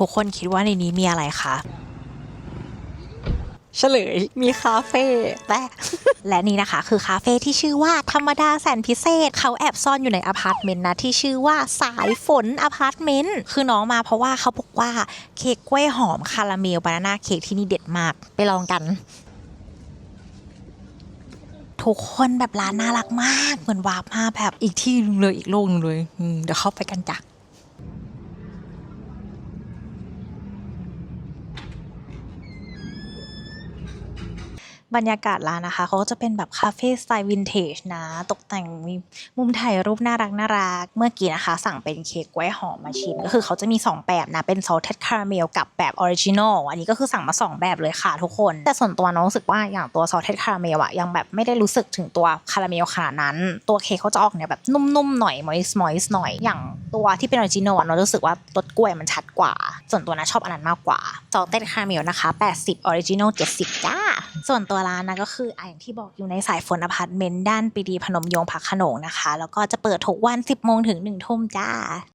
ทุกคนคิดว่าในนี้มีอะไรคะเฉลยมีคาเฟ่แต่และนี่นะคะ คือคาเฟ่ที่ชื่อว่าธรรมดาแสนพิเศษ เขาแอบซ่อนอยู่ในอพาร์ตเมนต์นะ ที่ชื่อว่าสายฝนอพาร์ตเมนต์คือน้องมาเพราะว่าเขาบอกว่าเค้กกล้วยหอมคาราเมลบานาน่าเค้กที่นี่เด็ดมาก ไปลองกัน ทุกคนแบบร้านน่ารักมาก เหมือนวาร์ปมาแบบอีกที่หนึงเลยอีกโลกหนึงเลยอืมเดี๋ยวเข้าไปกันจ้ะ บรรยากาศร้านนะคะเขาก็จะเป็นแบบคาเฟ่สไตล์วินเทจนะ ตกแต่งมีมุมถ่ายรูปน่ารักน่ารัก เมื่อกี้นะคะ สั่งเป็นเค้กกล้วยหอมมาชิมก็คือเขาจะมี 2 แบบนะ เป็น salted caramel กับแบบออริจินอลอันนี้ก็คือสั่งมา 2 แบบเลยค่ะทุกคน แต่ส่วนตัวน้องรู้สึกว่าอย่างตัว salted caramel อะยังแบบไม่ได้รู้สึกถึงตัวคาราเมลขนาดนั้น ตัวเค้กเขาจะออกเนี่ยแบบนุ่มๆหน่อย moist moist หน่อยอย่างตัวที่เป็นออริจินอลน้องรู้สึกว่ารสกล้วยมันชัดกว่า ส่วนตัวนะชอบอันนั้นมากกว่า salted caramel นะคะ 80 original 70จ้า ส่วนตัวร้านนะก็คืออย่างที่บอกอยู่ในสายฝนอพาร์ตเมนต์ด้านปีดีพนมยงค์พักขนงนะคะ แล้วก็จะเปิดทุกวัน 10โมงถึง1ทุ่มจ้า